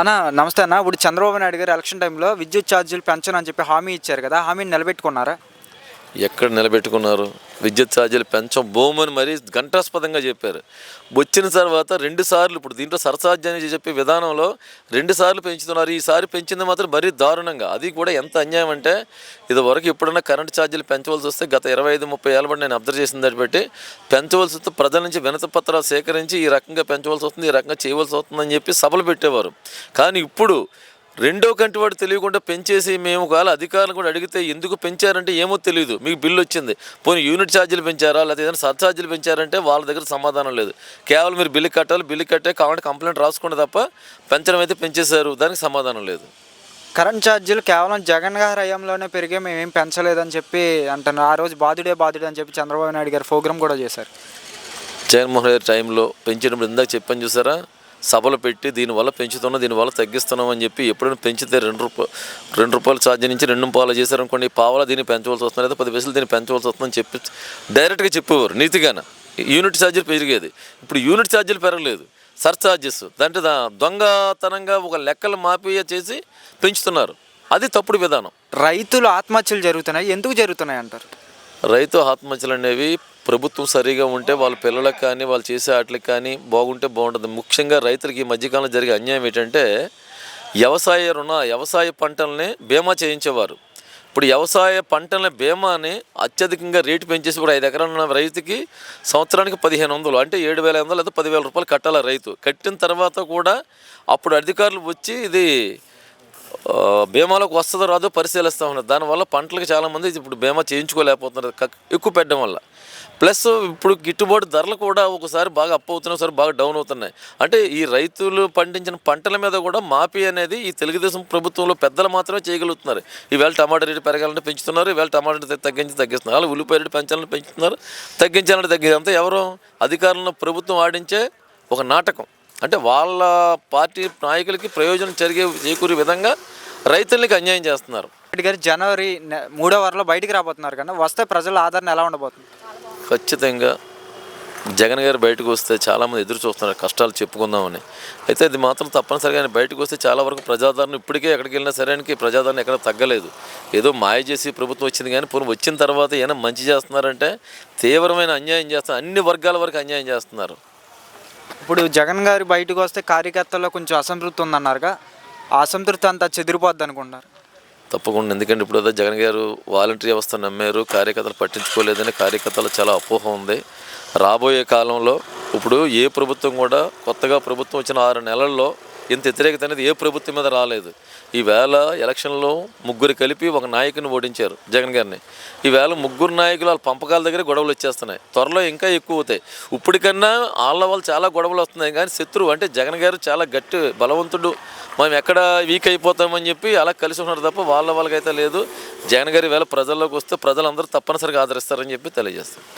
అన్న నమస్తే అన్న. ఇప్పుడు చంద్రబాబు నాయుడు గారు ఎలక్షన్ టైంలో విద్యుత్ ఛార్జీలు పెంచను అని చెప్పి హామీ ఇచ్చారు కదా. హామీని నిలబెట్టుకున్నారా? ఎక్కడ నిలబెట్టుకున్నారు? విద్యుత్ ఛార్జీలు పెంచం భూమని మరీ ఘంటాస్పదంగా చెప్పారు. వచ్చిన తర్వాత రెండు సార్లు ఇప్పుడు దీంట్లో సరసాధ్యాన్ని చెప్పే విధానంలో రెండు సార్లు పెంచుతున్నారు. ఈసారి పెంచింది మాత్రం మరీ దారుణంగా. అది కూడా ఎంత అన్యాయం అంటే ఇది వరకు ఎప్పుడన్నా కరెంట్ ఛార్జీలు పెంచవలసి వస్తే గత ఇరవై ఐదు ముప్పై ఏళ్ళ బట్టి నేను అబ్జర్వ్ చేసిన దాన్ని బట్టి పెంచవలసి వస్తే ప్రజల నుంచి వినతి పత్రాలు సేకరించి ఈ రకంగా పెంచవలసి వస్తుంది ఈ రకంగా చేయవలసి వస్తుందని చెప్పి సభలు పెట్టేవారు. కానీ ఇప్పుడు రెండో కంటి వాడు తెలియకుండా పెంచేసి మేము ఒకవేళ అధికారులు కూడా అడిగితే ఎందుకు పెంచారంటే ఏమో తెలియదు మీకు బిల్లు వచ్చింది. పోనీ యూనిట్ ఛార్జీలు పెంచారా? లేదా ఏదైనా సర్ఛార్జీలు పెంచారంటే వాళ్ళ దగ్గర సమాధానం లేదు. కేవలం మీరు బిల్లు కట్టాలి బిల్లు కట్టే కావాలంటే కంప్లైంట్ రాసుకోండి తప్ప పెంచడం అయితే పెంచేశారు. దానికి సమాధానం లేదు. కరెంట్ ఛార్జీలు కేవలం జగన్ గారి హయాంలోనే పెరిగే మేమేం పెంచలేదని చెప్పి అంటున్నారు. ఆ రోజు బాధుడే బాధుడే అని చెప్పి చంద్రబాబు నాయుడు గారు ప్రోగ్రామ్ కూడా చేశారు. జగన్మోహన్ రెడ్డి టైంలో పెంచినప్పుడు ఇందాక చెప్పని చూసారా? సభలు పెట్టి దీనివల్ల పెంచుతున్నాం దీనివల్ల తగ్గిస్తున్నాం అని చెప్పి ఎప్పుడైనా పెంచితే రెండు రూపాయలు రెండు రూపాయలు ఛార్జ్ నుంచి రెండు పాలు చేశారనుకోండి పావలా దీన్ని పెంచవలసి వస్తుంది లేదా పది పైసలు దీన్ని పెంచవలసి వస్తుందని చెప్పి డైరెక్ట్గా చెప్పేవారు నీతిగాన. యూనిట్ ఛార్జీలు పెరిగేది. ఇప్పుడు యూనిట్ ఛార్జీలు పెరగలేదు. సర్ఛార్జెస్ దాంట్లో దొంగతనంగా ఒక లెక్కలు మాఫియా చేసి పెంచుతున్నారు. అది తప్పుడు విధానం. రైతులు ఆత్మహత్యలు జరుగుతున్నాయి. ఎందుకు జరుగుతున్నాయి అంటారు? రైతు ఆత్మహత్యలు అనేవి ప్రభుత్వం సరిగా ఉంటే వాళ్ళ పిల్లలకు కానీ వాళ్ళు చేసే వాటికి కానీ బాగుంటే బాగుంటుంది. ముఖ్యంగా రైతులకి ఈ మధ్యకాలంలో జరిగే అన్యాయం ఏంటంటే వ్యవసాయ రుణ వ్యవసాయ పంటల్ని బీమా చేయించేవారు. ఇప్పుడు వ్యవసాయ పంటల బీమాని అత్యధికంగా రేటు పెంచేసి ఇప్పుడు ఐదు ఎకరాల ఉన్న రైతుకి సంవత్సరానికి పదిహేను వందలు అంటే ఏడు వేల ఐదు వందలు లేదా పదివేల రూపాయలు కట్టాలి రైతు. కట్టిన తర్వాత కూడా అప్పుడు అధికారులు వచ్చి ఇది బీమాలోకి వస్తుందో రాదో పరిశీలిస్తూ ఉన్నారు. దానివల్ల పంటలకు చాలామంది ఇప్పుడు బీమా చేయించుకోలేకపోతున్నారు. క- ఎక్కువ పెట్టడం వల్ల. ప్లస్ ఇప్పుడు గిట్టుబాటు ధరలు కూడా ఒకసారి బాగా అప్ అవుతున్నాయి ఒకసారి బాగా డౌన్ అవుతున్నాయి. అంటే ఈ రైతులు పండించిన పంటల మీద కూడా మాఫీ అనేది ఈ తెలుగుదేశం ప్రభుత్వంలో పెద్దలు మాత్రమే చేయగలుగుతున్నారు. ఈవేళ టమాటా రేటు పెరగాలంటే పెంచుతున్నారు ఈవేళ టమాటా రేటు తగ్గించి తగ్గిస్తున్నారు. అలా ఉల్లిపాయ రేటు పెంచాలని పెంచుతున్నారు తగ్గించాలంటే తగ్గి అంతా ఎవరు అధికారంలో ప్రభుత్వం ఆడించే ఒక నాటకం. అంటే వాళ్ళ పార్టీ నాయకులకి ప్రయోజనం జరిగే చేకూరే విధంగా రైతులకి అన్యాయం చేస్తున్నారు. గారు జనవరి మూడో వారంలో బయటికి రాబోతున్నారు కదా వస్తే ప్రజల ఆదరణ ఎలా ఉండబోతుంది? ఖచ్చితంగా జగన్ గారు బయటకు వస్తే చాలామంది ఎదురు చూస్తున్నారు కష్టాలు చెప్పుకుందామని. అయితే అది మాత్రం తప్పనిసరిగా ఆయన బయటకు వస్తే చాలా వరకు ప్రజాదరణ ఇప్పటికే ఎక్కడికి వెళ్ళినా సరే ఆయనకి ప్రజాదరణ ఎక్కడ తగ్గలేదు. ఏదో మాయ చేసి ప్రభుత్వం వచ్చింది కానీ పూర్వం వచ్చిన తర్వాత ఏమైనా మంచి చేస్తున్నారంటే తీవ్రమైన అన్యాయం చేస్తున్నారు అన్ని వర్గాల వరకు అన్యాయం చేస్తున్నారు. ఇప్పుడు జగన్ గారు బయటకు వస్తే కార్యకర్తల్లో కొంచెం అసంతృప్తి ఉందన్నారుగా. ఆ అసంతృప్తి అంతా చెదిరిపోద్ది అనుకుంటారు తప్పకుండా. ఎందుకంటే ఇప్పుడు అదే జగన్ గారు వాలంటరీ వ్యవస్థ నమ్మారు కార్యకర్తలు పట్టించుకోలేదని కార్యకర్తలు చాలా అపోహ ఉంది. రాబోయే కాలంలో ఇప్పుడు ఏ ప్రభుత్వం కూడా కొత్తగా ప్రభుత్వం వచ్చిన ఆరు నెలల్లో ఇంత వ్యతిరేకత అనేది ఏ ప్రభుత్వం మీద రాలేదు. ఈవేళ ఎలక్షన్లో ముగ్గురు కలిపి ఒక నాయకుని ఓడించారు జగన్ గారిని. ఈవేళ ముగ్గురు నాయకులు వాళ్ళ పంపకాల దగ్గర గొడవలు వచ్చేస్తున్నాయి. త్వరలో ఇంకా ఎక్కువ అవుతాయి. ఇప్పటికన్నా వాళ్ళ వాళ్ళు చాలా గొడవలు వస్తున్నాయి కానీ శత్రువు అంటే జగన్ గారు చాలా గట్టి బలవంతుడు. మనం ఎక్కడ వీక్ అయిపోతామని చెప్పి అలా కలిసి ఉన్నారు తప్ప వాళ్ళ వాళ్ళకైతే లేదు. జగన్ గారి వేళ ప్రజల్లోకి వస్తే ప్రజలందరూ తప్పనిసరిగా ఆదరిస్తారని చెప్పి తెలియజేస్తాం.